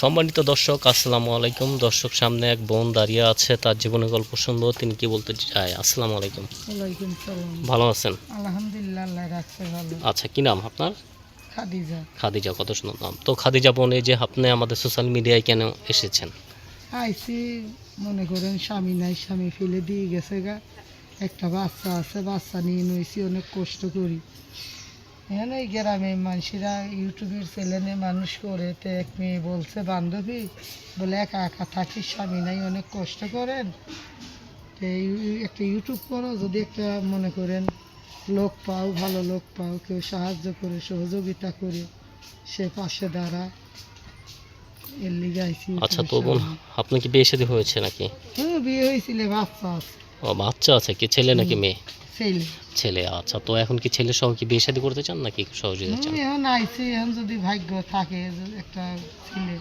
সম্মানিত দর্শক আসসালামু আলাইকুম। দর্শক সামনে এক বোন দাঁড়িয়ে আছে তার জীবনের গল্প শুনব। তিনি কি বলতে চায়? আসসালামু আলাইকুম। ভালো আছেন? আলহামদুলিল্লাহ আচ্ছা কি নাম আপনার? খাদিজা। খাদিজা কত সুন্দর নাম। তো খাদিজা বোন এই যে আপনি আমাদের সোশ্যাল মিডিয়ায় কেন এসেছেন? আইসি মনে করেন স্বামী নাই স্বামী ফেলে দিয়ে গেছে গা। একটা বাচ্চা আছে বাচ্চা নিয়ে নইছি অনেক কষ্ট করি। এখানে এই গ্রামে মানুষেরা ইউটিউবের চ্যানেলে মানুষ করে তো এক মেয়ে বলছে বান্ধবী বলে একা একা থাকি স্বামী নাই অনেক কষ্ট করেন। তো একটা ইউটিউব করো যদি একটা মনে করেন লোক পাও ভালো লোক পাও কেউ সাহায্য করে সহযোগিতা করে সে পাশে দাঁড়া। এর লিগে আইসি আচ্ছা তো বোন আপনার কি বিয়ে শাদী হয়েছে নাকি? হুম বিয়ে হয়েছিল বাচ্চা আছে। ও বাচ্চা আছে কি ছেলে নাকি মেয়ে? ছেলে। ছেলে আচ্ছা তো এখন কি ছেলে সহ কি বিয়ে শাদী করতে চান নাকি সহযোগিতা চান? এখন আইসি এখন যদি ভাগ্য থাকে একটা ছেলে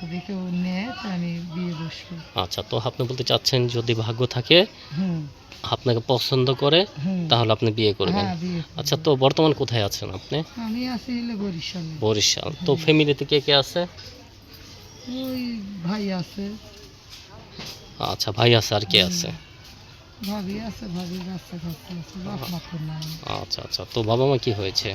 যদি কেউ নেয় আমি বিয়ে বসবো। আচ্ছা তো আপনি বলতে চাচ্ছেন যদি ভাগ্য থাকে আপনাকে পছন্দ করে তাহলে আপনি বিয়ে করবেন। হ্যাঁ। আচ্ছা তো বর্তমান কোথায় আছেন আপনি? আমি আছি বরিশালে। বরিশাল। তো ফ্যামিলিতে কে কে আছে? ওই ভাই আছে। আচ্ছা ভাই আছে আর কে আছে? ভাবি আছে ভাবি বাচ্চা কাচ্চা আছে বাপ মা তো নাই। আচ্ছা আচ্ছা। তো বাবা মা কি হয়েছে?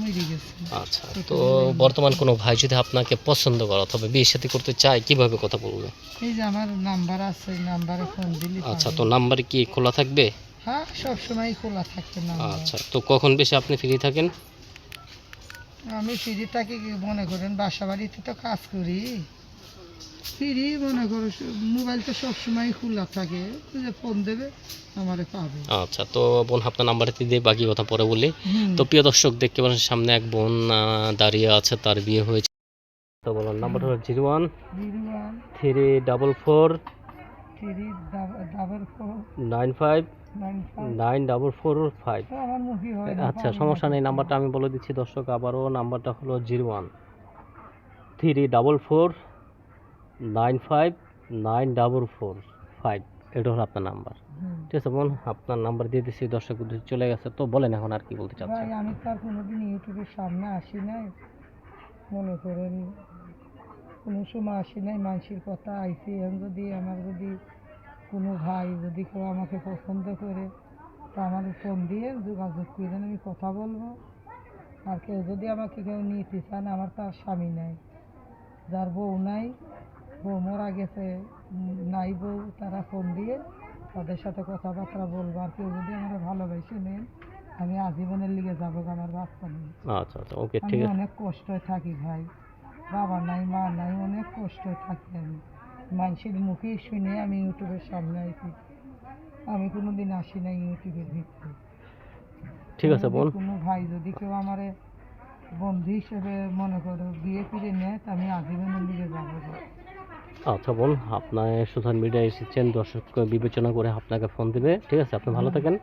মরে গেছে। আচ্ছা তো বর্তমান কোনো ভাই যদি আপনাকে পছন্দ করে অথবা বিয়ে সাথে করতে চায় কীভাবে কথা বলবে? এই যে আমার নাম্বার আছে নাম্বারে ফোন দিলি আচ্ছা তো নাম্বার কি খোলা থাকবে? হ্যাঁ সবসময় খোলা থাকে নাম্বার। আচ্ছা তো কখন বেশি আপনি ফ্রি থাকেন? আমি ফ্রি থাকি মনে করেন বাসা বাড়িতে তো কাজ করি। ফ্রি মনে করো মোবাইল তো সবসময় খোলা থাকে যে ফোন দেবে আমারে পাবে। আচ্ছা তো বোন আপনার নাম্বারটি দিয়ে বাকি কথা পরে বলি। তো প্রিয় দর্শক দেখতে পাচ্ছেন সামনে এক বোন দাঁড়িয়ে আছে তার বিয়ে হয়েছে। তো বলার নাম্বার হলো zero one three double four nine five nine double four five আচ্ছা সমস্যা নেই। নাম্বারটা আমি বলে দিচ্ছি দর্শক আবারও নাম্বারটা হলো zero one three double four nine five nine double four five. এটা হলো আপনার নাম্বার। ঠিক আছে বোন আপনার নাম্বার দিয়ে দিচ্ছি দর্শক চলে গেছে। তো বলেন এখন আর কি বলতে ভাই চাচ্ছেন আমি তো আর কোনোদিন ইউটিউবের সামনে আসি নাই। মনে করেন কোনো সময় আসি নাই মানুষের কথা আইসি। এখন যদি আমার যদি কোনো ভাই যদি কেউ আমাকে পছন্দ করে তা আমার ফোন দিয়ে যোগাযোগ করে আমি কথা বলব। আর কেউ যদি আমাকে কেউ নিতে চান আমার তো আর স্বামী নাই যার বউ নাই বউ মরা গেছে নাই বউ তারা ফোন দিয়ে তাদের সাথে কথাবার্তা বলব। আর কেউ যদি আমার ভালোবেসে নেন আমি আজীবনের লিগে যাব আমার বাচ্চা নিয়ে। আচ্ছা আচ্ছা ওকে ঠিক আছে। অনেক কষ্টে থাকি ভাই। বাবা নাই মা নাই অনেক কষ্টে থাকি আমি। মানুষের মুখে শুনে আমি ইউটিউবের সামনে আইছি। আমি কোনোদিন আসি না ইউটিউবের ভিতরে ঠিক আছে বোন কোনো ভাই যদি কেউ আমার বন্ধু হিসেবে মনে করো বিয়ে করে নেয় তা আমি আজীবনের দিকে যাব। আচ্ছা বোন আপনার সোশ্যাল মিডিয়ায় এসেছেন দর্শক বিবেচনা করে আপনাকে ফোন দেবে। ঠিক আছে আপনি ভালো থাকেন।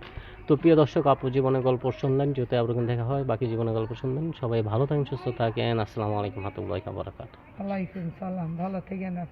তো প্রিয় দর্শক আপু জীবনের গল্প শুনলেন যদি আপনার দেখা হয় বাকি জীবনের গল্প শুনলেন সবাই ভালো থাকেন সুস্থ থাকেন। আসসালামু আলাইকুম হাতুল্লাহ বারাকাত সালাম ভালো থেকে না